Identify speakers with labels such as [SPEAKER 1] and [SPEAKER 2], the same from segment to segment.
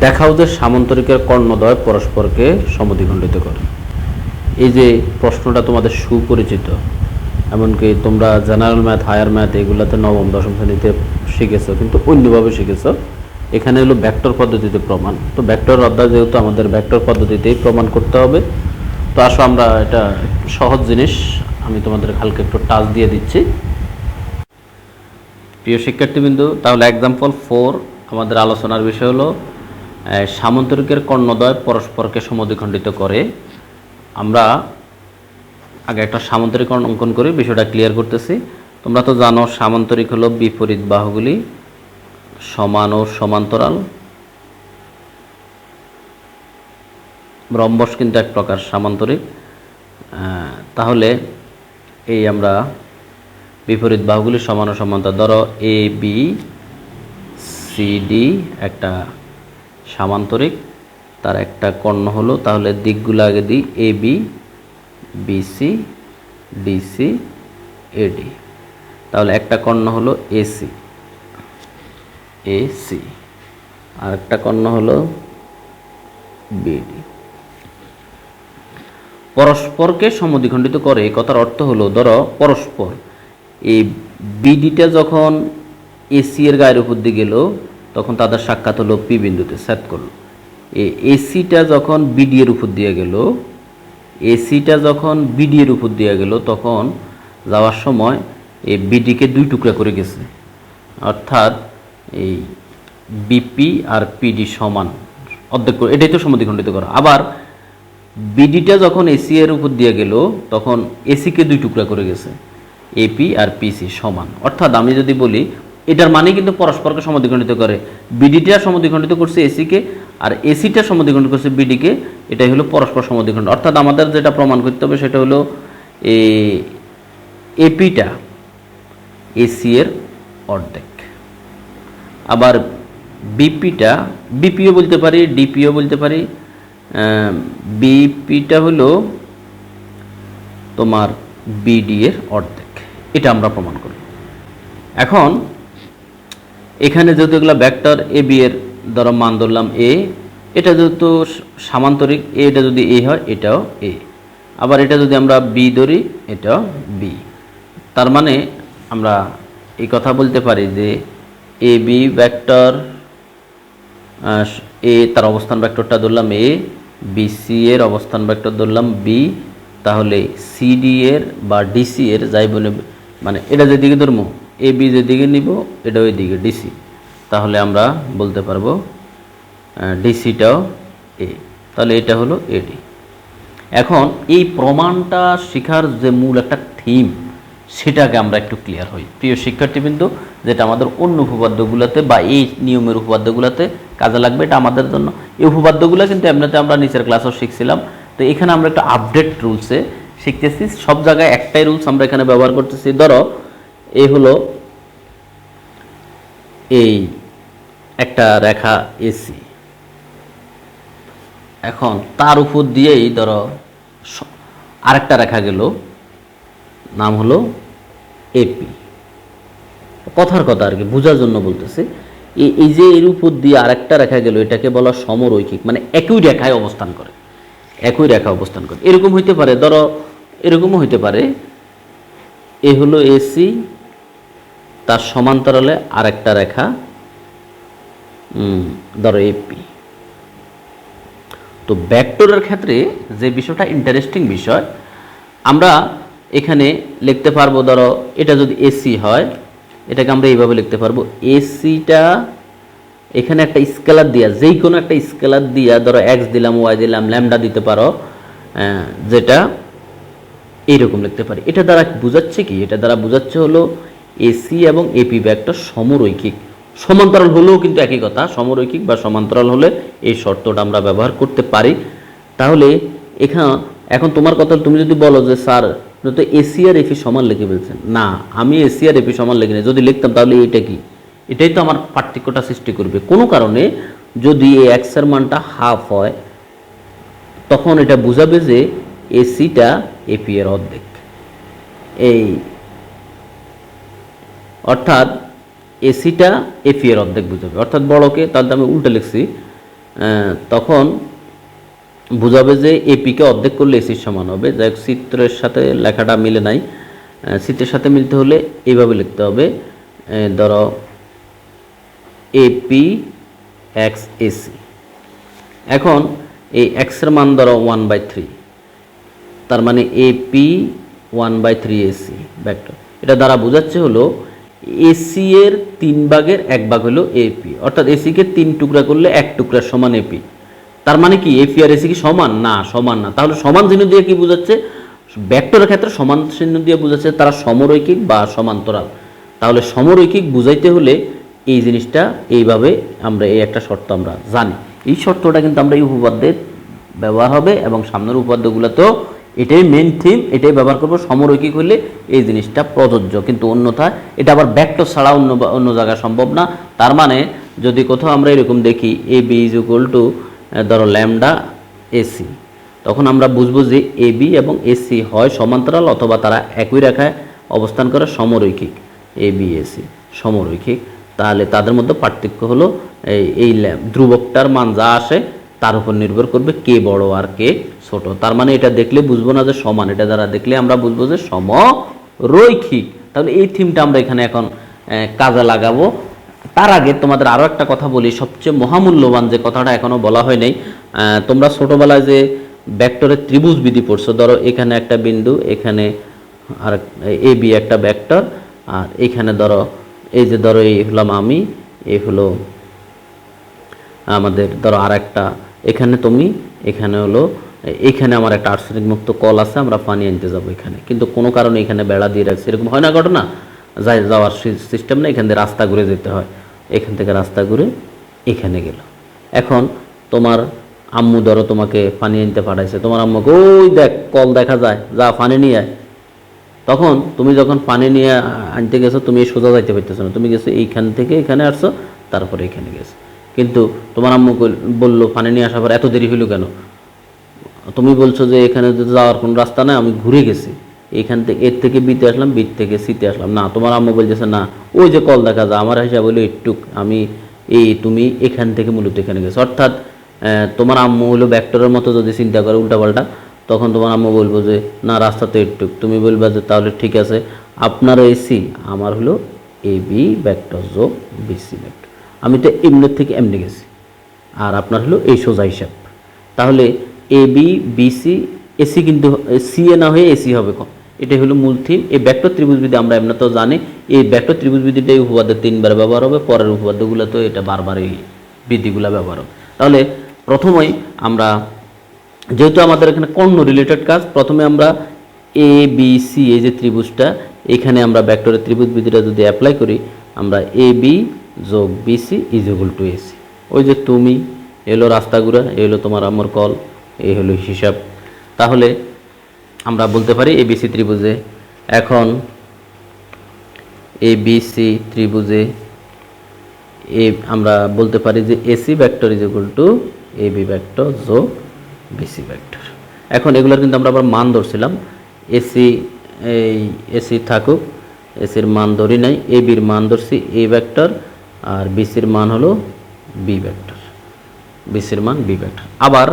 [SPEAKER 1] যে সামান্তরিকের কর্ণদ্বয় পরস্পরকে সমদ্বিখণ্ডিত করে। এই যে প্রশ্নটা তোমাদের সুপরিচিত, এমনকি তোমরা জেনারেল ম্যাথ, হায়ার ম্যাথ এগুলাতে নবম, দশম শ্রেণীতে শিখেছো, কিন্তু অন্যভাবে শিখেছো। এখানে হলো ব্যাক্টর পদ্ধতিতে প্রমাণ। তো ভেক্টর অধ্যায় যেহেতু আমাদের ব্যাক্টর পদ্ধতিতেই প্রমাণ করতে হবে, তো আসো আমরা এটা সহজ জিনিস, আমি তোমাদের হালকা একটু টাচ দিয়ে দিচ্ছি। প্রিয় শিক্ষার্থীবৃন্দু, তাহলে এক্সাম্পল ফোর আমাদের আলোচনার বিষয় হলো সামান্তরিকের কর্ণদ্বয় পরস্পরকে সমদ্বিখণ্ডিত করে। আমরা আগে একটা সামান্তরিক অঙ্কন করে, বিষয়টা ক্লিয়ার করতেছি। তোমরা তো জানো, সামান্তরিক হলো বিপরীত বাহুগুলি, সমান ও সমান্তরাল। রম্বস কিন্তু এক প্রকার সামান্তরিক। তাহলে এই আমরা বিপরীত বাহুগুলি সমান ও সমান্তর ধরো এ বি সি ডি একটা সামান্তরিক, তার একটা কর্ণ হলো, তাহলে দিকগুলো আগে দিই A B BC DC AD তাহলে একটা কর্ণ হলো এসি এসি আর একটা কর্ণ হলো বিডি পরস্পরকে সমদ্বিখণ্ডিত করে, এই কথার অর্থ হলো, ধরো পরস্পর, এই বিডিটা যখন এসি এর গায়ের উপর দিয়ে গেল তখন তাদের সাক্ষাৎ হলো পি বিন্দুতে সেট করল। এসিটা যখন বিডি এর উপর দিয়ে গেল, এসিটা যখন বিডি এর উপর দিয়ে গেল, তখন যাওয়ার সময় এই বিডিকে দুই টুকরা করে গেছে। অর্থাৎ এই বিপি আর পিডি সমান অর্ধেক এটাই তো সমদ্বিখণ্ডিত করা। আবার বিডিটা যখন এসি এর উপর দিয়ে গেল, তখন এসিকে দুই টুকরা করে গেছে, এপি আর পিসি সমান। অর্থাৎ আমি যদি বলি এটার মানে কিন্তু পরস্পরকে সমদ্বিখণ্ডিত করে। বিডিটা সমদ্বিখণ্ডিত করছে এসিকে, আর এসিটা সমদ্বিখণ্ডিত করছে বিডিকে, এটাই হলো পরস্পর সমদ্বিখণ্ড। অর্থাৎ আমাদের যেটা প্রমাণ করতে হবে সেটা হলো এপিটা এসি এর অর্ধেক। আবার বিপিটা, বিপিও বলতে পারি, ডিপিও বলতে পারি বিপিটা হলো তোমার বিডি এর অর্ধেক। এটা আমরা প্রমাণ করি। এখন এখানে যেহেতু এগুলো ভেক্টর এ বি এর ধরো মান ধরলাম এ এটা যেহেতু সামান্তরিক, এটা যদি এ হয়, এটাও এ আবার এটা যদি আমরা বি ধরি, এটাও বি তার মানে আমরা এই কথা বলতে পারি যে এ বি ভেক্টর এ তার অবস্থান ব্যাক্টরটা ধরলাম এ বি সি এর অবস্থান ব্যাক্টর ধরলাম বি তাহলে সিডি এর বা ডিসি এর যাই বলে মানে এটা যেদিকে ধরবো এ বি যেদিকে নিব, এটা ওই দিকে ডিসি তাহলে আমরা বলতে পারব ডিসিটাও এ তাহলে এটা হলো এডি এখন এই প্রমাণটা শেখার যে মূল একটা থিম সেটাকে আমরা একটু ক্লিয়ার হই। প্রিয় শিক্ষার্থীবৃন্দ, যেটা আমাদের অন্য উপপাদ্যগুলোতে বা এই নিয়মের উপপাদ্যগুলোতে কাজে লাগবে, এটা আমাদের জন্য। এই উপপাদ্যগুলো কিন্তু এমনিতে আমরা নিচের ক্লাসও শিখছিলাম। তো এখানে আমরা একটা আপডেট রুলসে শিখতেছি। সব জায়গায় একটাই রুলস আমরা এখানে ব্যবহার করতেছি। ধরো এই হলো এই একটা রেখা এসি এখন তার উপর দিয়েই ধরো আরেকটা রেখা গেল, নাম হলো এপি কথার কথা আর কি, বোঝার জন্য বলতেছে। এই যে এর উপর দিয়ে আরেকটা রেখা গেল, এটাকে বলা সমরৈখিক মানে একই রেখায় অবস্থান করে। একই রেখা অবস্থান করে। এরকম হইতে পারে, ধরো এরকমও হইতে পারে, এ হলো এসি তার সমান্তরালে আরেকটা রেখা ধরো এপি তো ভেক্টরের ক্ষেত্রে যে বিষয়টা ইন্টারেস্টিং বিষয় আমরা এখানে লিখতে পারব ধরো এটা যদি এসি হয় এটাকে আমরা এইভাবে লিখতে পারব। এসিটা এখানে একটা স্কেলার দিয়া যেই কোনো একটা স্কেলার দিয়া ধরো এক্স দিলাম ওয়াই দিলাম ল্যামডা দিতে পারো আহ, যেটা এইরকম লিখতে পারি। এটা দ্বারা বোঝাচ্ছে কি? এটা দ্বারা বোঝাচ্ছে হলো এসি এবং এপি ভেক্টর সমরৈখিক। সমান্তরাল হলেও কিন্তু একই কথা, সমরৈখিক বা সমান্তরাল হলে এই শর্তটা আমরা ব্যবহার করতে পারি। তাহলে এখানে এখন তোমার কথা তুমি যদি বলো যে, স্যার তো এসি আর এপি সমান লিখে ফেলছেন। না, আমি এসি আর এপি সমান লিখিনি যদি লিখতাম তাহলে এটা কি? এটাই তো আমার পার্থক্যটা সৃষ্টি করবে। কোনো কারণে যদি এই এক্সের মানটা হাফ হয়, তখন এটা বোঝাবে যে এসিটা এপি এর অর্ধেক। এই অর্থাৎ এসিটা এপি এর অর্ধেক বুঝাবে অর্থাৎ বড়কে তাহলে তো আমি উল্টে লিখছি তখন বোঝাবে যে এপিকে অর্ধেক করলে এসির সমান হবে। যাই চিত্রের সাথে লেখাটা মিলে নাই। চিত্রের সাথে মিলতে হলে এইভাবে লিখতে হবে ধরো এপি এক্স এসি এখন এই এক্সের মান ধরো ওয়ান বাই থ্রি তার মানে AP one by three AC vector এটা দ্বারা বোঝাচ্ছে হলো এসি এর তিন ভাগের এক ভাগ হলো এপি অর্থাৎ এসিকে তিন টুকরা করলে এক টুকরার সমান এপি তার মানে কি এপি আর এসি কি সমান? না সমান না। তাহলে সমান চিহ্ন দিয়ে কি বোঝাচ্ছে? ভেক্টরের ক্ষেত্রে সমান চিহ্ন দিয়ে বোঝাচ্ছে তারা সমরৈখিক বা সমান্তরাল। তাহলে সমরৈখিক বুঝাইতে হলে এই জিনিসটা এইভাবে আমরা, এই একটা শর্ত আমরা জানি। এই শর্তটা কিন্তু আমরা এই উপপাদ্যের ব্যবহার হবে এবং সামনের উপপাদ্যগুলোতেও এটাই মেন থিম এটাই ব্যবহার করব। সমরৈখিক হলে এই জিনিসটা প্রযোজ্য। কিন্তু অন্যথায় এটা আবার ব্যাক্টর ছাড়া অন্য অন্য জায়গায় সম্ভব না। তার মানে যদি কোথাও আমরা এরকম দেখি A B is equal to ধরো ল্যামডা এসি তখন আমরা বুঝব যে এ বি এবং এসি হয় সমান্তরাল অথবা তারা একই রেখায় অবস্থান করে সমরৈখিক। A B AC সমরৈখিক। তাহলে তাদের মধ্যে পার্থক্য হলো, এই ধ্রুবকটার মান যা আসে তার উপর নির্ভর করবে কে বড় আর কে ছোট। তার মানে এটা দেখলে বুঝব না যে সমান, এটা দ্বারা দেখলে আমরা বুঝব যে সম রৈখিক তাহলে এই থিমটা আমরা এখানে এখন কাজে লাগাবো। তার আগে তোমাদের আরও একটা কথা বলি, সবচেয়ে মহামূল্যবান যে কথাটা এখনও বলা হয় নাই তোমরা ছোটবেলায় যে ব্যাক্টরের ত্রিভুজ বিধি পড়ছো, ধরো এখানে একটা বিন্দু, এখানে আর এ, বি একটা ব্যাক্টর আর এখানে ধরো এই যে ধরো এই হলাম আমি, এই হলো আমাদের ধরো আর একটা এখানে তুমি, এখানে হলো, এখানে আমার একটা আর্সেনিক মুক্ত কল আছে, আমরা পানি আনতে যাব এখানে। কিন্তু কোনো কারণে এখানে বেড়া দিয়ে রাখছি। এরকম হয় না ঘটনা? যাই, যাওয়ার সিস্টেম না এখান থেকে রাস্তা ঘুরে যেতে হয়। এখান থেকে রাস্তা ঘুরে এখানে গেল। এখন তোমার আম্মু ধরো তোমাকে পানি আনতে পাঠাইছে। তোমার আম্মুকে ওই দেখ, কল দেখা যায়, যা, পানি নিয়ে আয়। তখন তুমি যখন পানি নিয়ে আনতে গেছো, তুমি সোজা যাইতে পারতেছো না। তুমি গেছো এইখান থেকে এখানে আসছো, তারপরে এখানে গেছো। কিন্তু তোমার আম্মু বলল, পানি নিয়ে আসার পর এত দেরি হইল কেন? তুমি বলছো যে, এখানে যাওয়ার কোনো রাস্তা নাই, আমি ঘুরে গেছি। এখান থেকে, এর থেকে বিতে আসলাম বিট থেকে সিতে আসলাম। না, তোমার আম্মু বলতেছে, না, ওই যে কল দেখা যায়, আমার হিসাবে বলে একটুক আমি এই, তুমি এখান থেকে মূলত এখানে গেছো। অর্থাৎ তোমার আম্মু হলো ব্যাক্টরের মতো যদি চিন্তা করে উল্টাপাল্টা, তখন তোমার আম্মু বলব যে, না রাস্তাতে একটুক তুমি বলবা যে, তাহলে ঠিক আছে আপনার এসি আমার হলো এ বি ব্যাক্টর যোগ বিসি ব্যাক্টর আমি তো এমনের থেকে এমনি গেছি। আর আপনার হলো এই সোজা হিসাব। তাহলে এ বি বিসি এসি কিন্তু সি এ না হয়ে এসি হবে কম এটাই হলো মূল থিম। এই ব্যাক্টর ত্রিভুজবিধি আমরা এমনিতেও জানি। এই ব্যাক্টর ত্রিভুজবিধিটা এই উপপাদ্যে তিনবার ব্যবহার হবে। পরের উপপাদ্যগুলোতেও এটা বারবার এই বিধিগুলো ব্যবহার হবে। তাহলে প্রথমেই আমরা, যেহেতু আমাদের এখানে কর্ণ রিলেটেড কাজ, প্রথমে আমরা এ বি সি এই যে ত্রিভুজটা, এখানে আমরা ব্যাক্টরের ত্রিভুজ বিধিটা যদি অ্যাপ্লাই করি, আমরা এ বি যোগ BC is equal to AC ওই যে তুমি এলো রাস্তাগুলো এ হলো তোমার আমার কল এই হলো হিসাব। তাহলে আমরা বলতে পারি এ বিসি ত্রিভুজে এখন এ বিসি ত্রিভুজে এ আমরা বলতে পারি যে AC vector is equal to A B vector যোগ বিসি ভেক্টর এখন এগুলোর কিন্তু আমরা আবার মান ধরছিলাম। এসি এই এসি থাকুক এসির মান ধরি নাই এ বির মান ধরছি এ ভেক্টর আর বিসির মান হলো বি ভেক্টর বিসির মান বি ভেক্টর আবার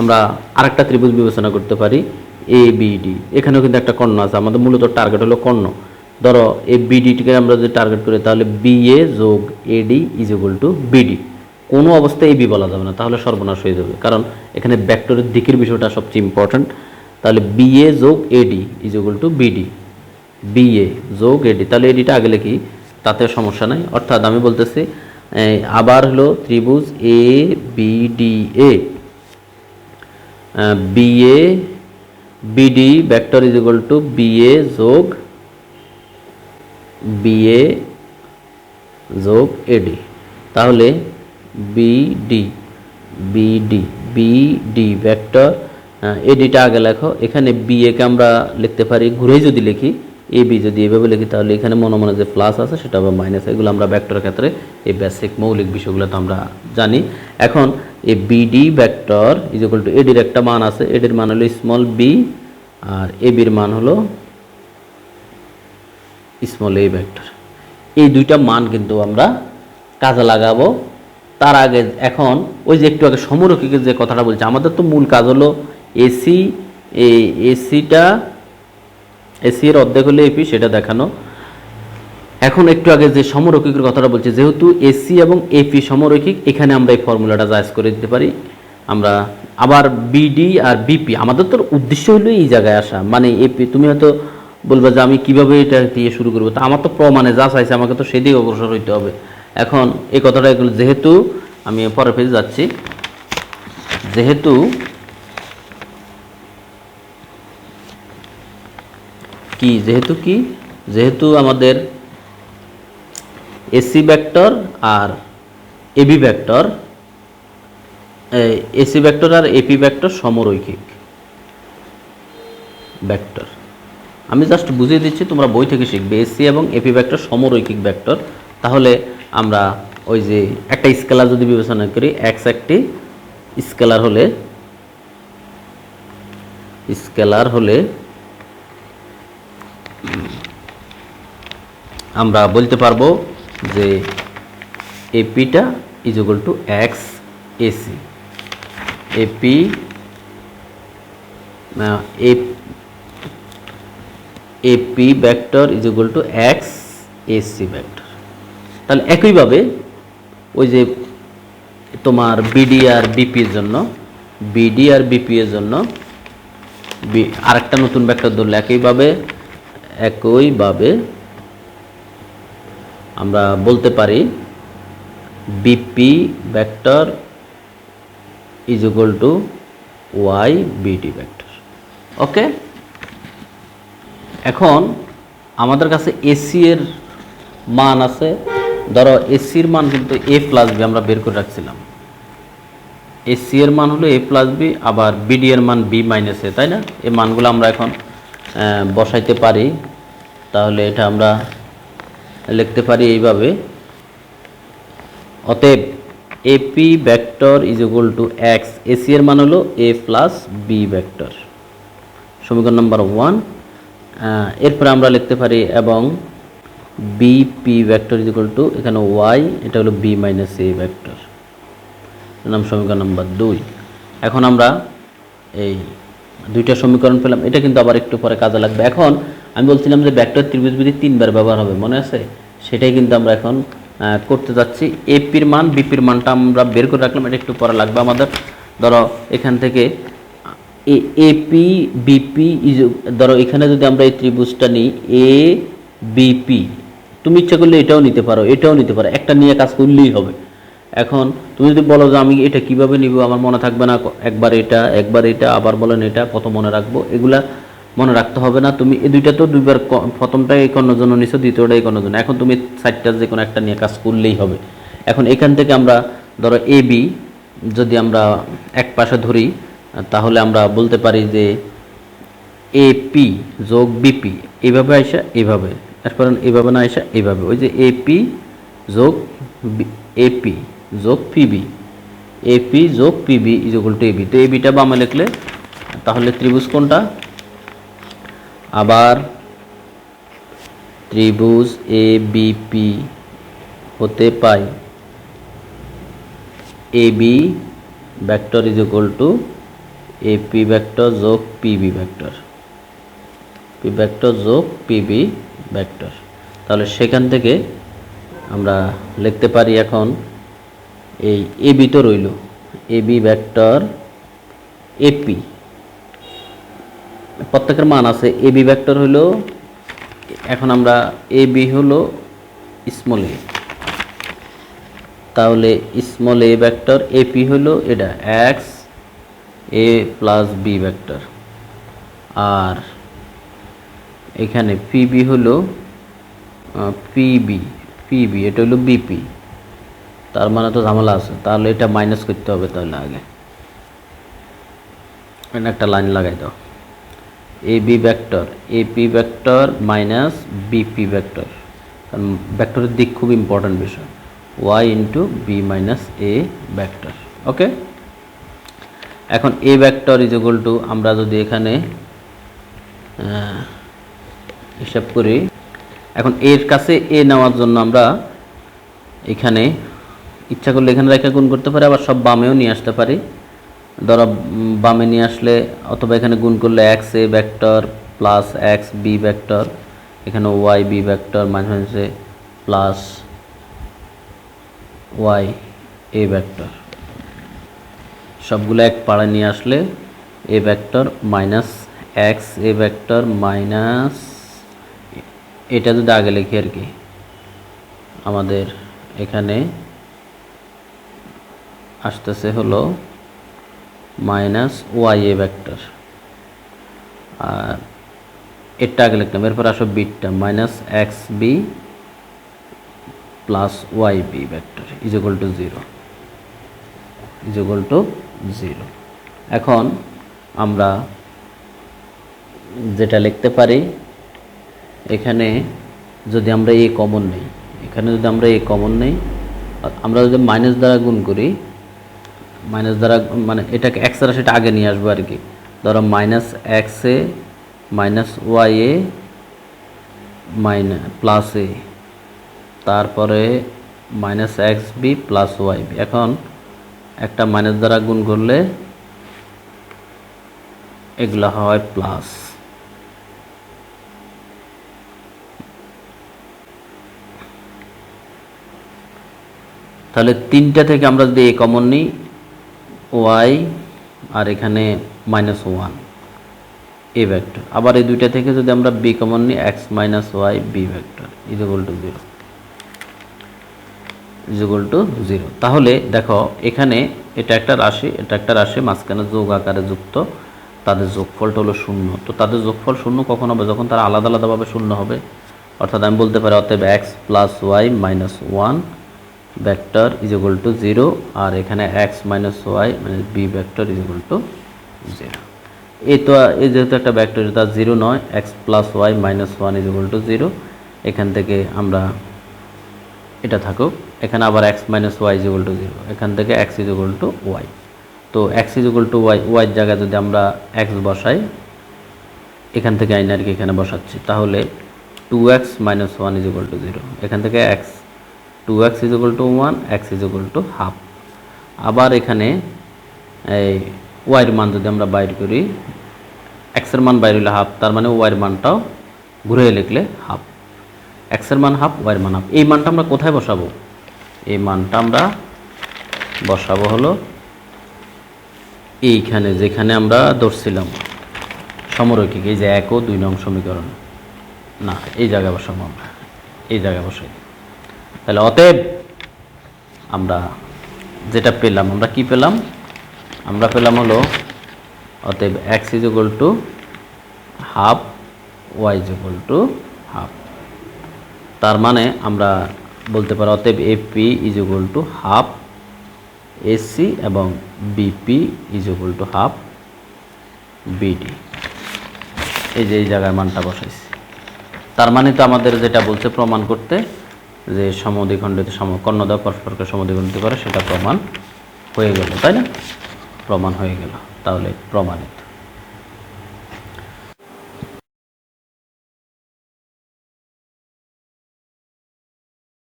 [SPEAKER 1] আমরা আরেকটা ত্রিভুজ বিবেচনা করতে পারি এ বিডি এখানেও কিন্তু একটা কর্ণ আছে, আমাদের মূলত টার্গেট হলো কর্ণ। ধরো এ বিডিটিকে আমরা যদি টার্গেট করি, তাহলে বি এ যোগ AD is equal to BD কোনো অবস্থায় এবি বলা যাবে না, তাহলে সর্বনাশ হয়ে যাবে। কারণ এখানে ব্যাক্টরের দিকের বিষয়টা সবচেয়ে ইম্পর্ট্যান্ট তাহলে বি এ যোগ AD is equal to BD B A যোগ এডি তাহলে এডিটা আগে লিখি তাতে সমস্যা নাই। অর্থাৎ আমি বলতেছি আবার হলো ত্রিভুজ A B D A B BA BD vector is equal to BA যোগ বিএ যোগ এডি তাহলে বিডি বিডি বিডি ভেক্টর এডিটা আগে লেখো। এখানে বিএকে আমরা লিখতে পারি, ঘুরেই যদি লিখি এ বি যদি এভাবে লিখি, তাহলে এখানে মনে মনে যে প্লাস আছে, সেটা আবার মাইনাস এগুলো আমরা ভেক্টরের ক্ষেত্রে এই বেসিক মৌলিক বিষয়গুলো তো আমরা জানি। এখন এই BD vector is equal to এডির একটা মান আছে। এডির মান হলো স্মল বি আর এ বির মান হলো স্মল এ ভেক্টর এই দুইটা মান কিন্তু আমরা কাজে লাগাবো। তার আগে এখন ওই যে একটু আগে সমরক্ষিকের যে কথাটা বলছে, আমাদের তো মূল কাজ হলো এসি এই এসিটা এসি এর অর্ধেক হলে এপি সেটা দেখানো। এখন একটু আগে যে সমরৈখিকের কথাটা বলছি, যেহেতু এসি এবং এপি সমরৈখিক, এখানে আমরা এই ফর্মুলাটা জায়জ করে দিতে পারি। আমরা আবার বিডি আর বিপি, আমাদের তো উদ্দেশ্য হলো এই জায়গায় আসা। মানে এপি তুমি হয়তো বলবে যে আমি কীভাবে এটা দিয়ে শুরু করব? তা আমার তো প্রমাণে যা চাইছে, আমাকে তো সেদিকে অগ্রসর হইতে হবে। এখন এই কথাটা যেহেতু আমি পরের পেজে যাচ্ছি, যেহেতু কি? যেহেতু কি? যেহেতু আমাদের এসি ভেক্টর আর এবি ভেক্টর এসি ভেক্টর আর এপি ভেক্টর সমরৈখিক ভেক্টর আমি জাস্ট বুঝিয়ে দিচ্ছি, তোমরা বই থেকে শিখবে এসি এবং এপি ভেক্টর সমরৈখিক ভেক্টর তাহলে আমরা ওই যে একটা স্কেলার যদি বিবেচনা করি এক্স একটি স্কেলার হলে স্কেলার হলে আমরা বলতে পারব যে এপিটা is equal to X AC AP AP vector is equal to X AC vector তাহলে একইভাবে ওই যে তোমার বিডি আর বিপির জন্য বিডি আর বিপি এর জন্য আরেকটা নতুন ভেক্টর ধরলে একইভাবে একইভাবে আমরা বলতে পারি BP vector is equal to Y BD vector okay এখন আমাদের কাছে এসি এর মান আছে। ধরো এসির মান কিন্তু এ প্লাস বি আমরা বের করে রাখছিলাম। এসি এর মান হলো এ প্লাস বি আবার বিডি এর মান বি মাইনাস এ তাই না? এই মানগুলো আমরা এখন বসাইতে পারি। তাহলে এটা আমরা লিখতে পারি এইভাবে। অতএব AP vector is equal to x AC এর মান হলো এ প্লাস বি ভেক্টর সমীকরণ নাম্বার ওয়ান এরপরে আমরা লিখতে পারি এবং BP vector is equal to এখানে ওয়াই এটা হলো বি মাইনাস এ ভেক্টর নাম সমীকরণ নাম্বার দুই। এখন আমরা এই দুইটা সমীকরণ পেলাম, এটা কিন্তু আবার একটু পরে কাজে লাগবে। এখন আমি বলছিলাম যে ভেক্টর ত্রিভুজ বিধি তিনবার ব্যবহার হবে, মনে আছে? সেটাই কিন্তু আমরা এখন করতে যাচ্ছি। এপির মান বিপির মানটা আমরা বের করে রাখলাম, এটা একটু পরে লাগবে আমাদের। ধরো, এখান থেকে এপি বিপি ধরো, এখানে যদি আমরা এই ত্রিভুজটা নিই এ বিপি তুমি ইচ্ছা করলে এটাও নিতে পারো, এটাও নিতে পারো, একটা নিয়ে কাজ করলেই হবে। এখন, তুমি যদি বলো যে আমি এটা কীভাবে নিব, আমার মনে থাকবে না, একবার এটা একবার এটা, আবার বলেন এটা কত মনে রাখব, এগুলা মনে রাখতে হবে না, তুমি এই দুইটা তো দুইবার প্রথমটা এই জন্য নিছো দ্বিতীয়টা এই জন্য এখন তুমি সাইডটা যে কোনো একটা নিয়ে কাজ করলেই হবে। এখন এখান থেকে আমরা, ধরো এ বি যদি আমরা এক পাশে ধরি, তাহলে আমরা বলতে পারি যে এপি যোগ বিপি এইভাবে আইসা এইভাবে এরপর এইভাবে না আইসা এইভাবে ওই যে এপি যোগ এপি যোগ পিবি এপি যোগ PB is equal to AB তো এবিটা বামে লিখলে, তাহলে ত্রিভুজ কোনটা? আবার ত্রিভুজ এ বিপি হতে পাই AB vector is equal to AP vector যোগ পিবি ভেক্টর পি ভেক্টর যোগ পিবি ভেক্টর তাহলে সেখান থেকে আমরা লিখতে পারি এখন এই এবি তো রইল। এবি ভেক্টর এপি প্রত্যেকের মান আছে এবি ভেক্টর হলো, এখন আমরা এবি হলো স্মল এ তাহলে স্মল এ ভেক্টর এপি হলো এটা x A plus B vector আর এখানে পিবি হলো পিবি পিবি এটা হলো বিপি তার মানে তো ঝামেলা আছে, তাহলে এটা মাইনাস করতে হবে তাহলে আগে। একটা লাইন লাগাই দাও। A B vector AP vector minus BP vector কারণ ভেক্টরের দিক খুব ইম্পর্ট্যান্ট বিষয়। Y into B minus A vector okay এখন A vector is equal to আমরা যদি এখানে হিসাব করি, এখন এর কাছে এ নেওয়ার জন্য আমরা এখানে ইচ্ছা করলে এখানে রেখে গুণ করতে পারি, আবার সব বামেও নিয়ে আসতে পারি। ধরো বামে নিয়ে আসলে অথবা এখানে গুণ করলে x A vector plus x B vector এখানে ওয়াই বি ভেক্টর মাঝে মাঝে প্লাস ওয়াই এ ভেক্টর সবগুলো এক পাড়ায় নিয়ে আসলে A vector minus x A vector minus এটা যদি আগে লিখি আর কি, আমাদের এখানে আসতেছে হলো মাইনাস ওয়াই এ ভেক্টর। আর এটা আগে লিখলাম এরপর আসো বিটটা, minus x B plus y B vector, is equal to zero, is equal to zero. এখন আমরা যেটা লিখতে পারি, এখানে যদি আমরা এ কমন নেই, এখানে যদি আমরা এ কমন নেই, আমরা যদি মাইনাস দ্বারা গুণ করি মাইনাস দ্বারা মানে এটাকে এক্স দ্বারা সেটা আগে নিয়ে আসব আর কি ধরো minus x A minus y A minus plus A. তারপরে minus x B plus y B এখন একটা মাইনাস দ্বারা গুণ করলে এগুলা হয় প্লাস তাহলে তিনটা থেকে আমরা যদি এ কমন নিই ওয়াই আর এখানে মাইনাস ওয়ান এ ভেক্টর আবার এই দুইটা থেকে যদি আমরা বি কমন নিই x minus y B vector is equal to zero is to zero তাহলে দেখো, এখানে এটা একটা রাশি, এটা একটা রাশি মাঝখানে যোগ আকারে যুক্ত, তাদের যোগফলটা হলো শূন্য। তো তাদের যোগফল শূন্য কখন হবে? যখন তারা আলাদা আলাদাভাবে শূন্য হবে। অর্থাৎ আমি বলতে পারি, অতএব x plus y minus one vector is equal to zero আর এখানে এক্স মাইনাস ওয়াই মানে B vector is equal to zero এই তো, এই যেহেতু একটা ভেক্টর এটা জিরো নয় x plus y minus one is equal to zero এখান থেকে আমরা এটা থাকুক, এখানে আবার x minus y is equal to zero এখান থেকে x is equal to y তো x is equal to y ওয়াইয়ের জায়গায় যদি আমরা এক্স বসাই, এখান থেকে আইন আর কি এখানে বসাচ্ছি, তাহলে two x minus one is equal to zero এখান থেকে x two x is equal to one x is equal to half আবার এখানে এই ওয়াইয়ের মান যদি আমরা বাইর করি এক্সের মান বাইর হলে হাফ তার মানে ওয়াইয়ের মানটাও ঘুরে লিখলে হাফ এক্সের মান হাফ ওয়াইয়ের মান হাফ এই মানটা আমরা কোথায় বসাবো? এই মানটা আমরা বসাবো হলো এইখানে, যেখানে আমরা ধরছিলাম সমরৈখিক এই যে এক ও দুই নং সমীকরণ। না, এই জায়গায় বসাবো আমরা। এই জায়গায় বসাই। তাহলে অতএব আমরা যেটা পেলাম, আমরা কি পেলাম? আমরা পেলাম হলো অতএব x is equal to half y is equal to half তার মানে আমরা বলতে পারি অতএব AP is equal to half AC এবং BP is equal to half BD এই যে এই জায়গায় মানটা বসাইছি। তার মানে তো আমাদের যেটা বলছে প্রমাণ করতে যে সমদ্বিখণ্ডিত সম, কর্ণদা পরস্পরকে সমদ্বিখণ্ডিত করে, সেটা প্রমাণ হয়ে গেল, তাই না? প্রমাণ হয়ে গেল, তাহলে প্রমাণিত।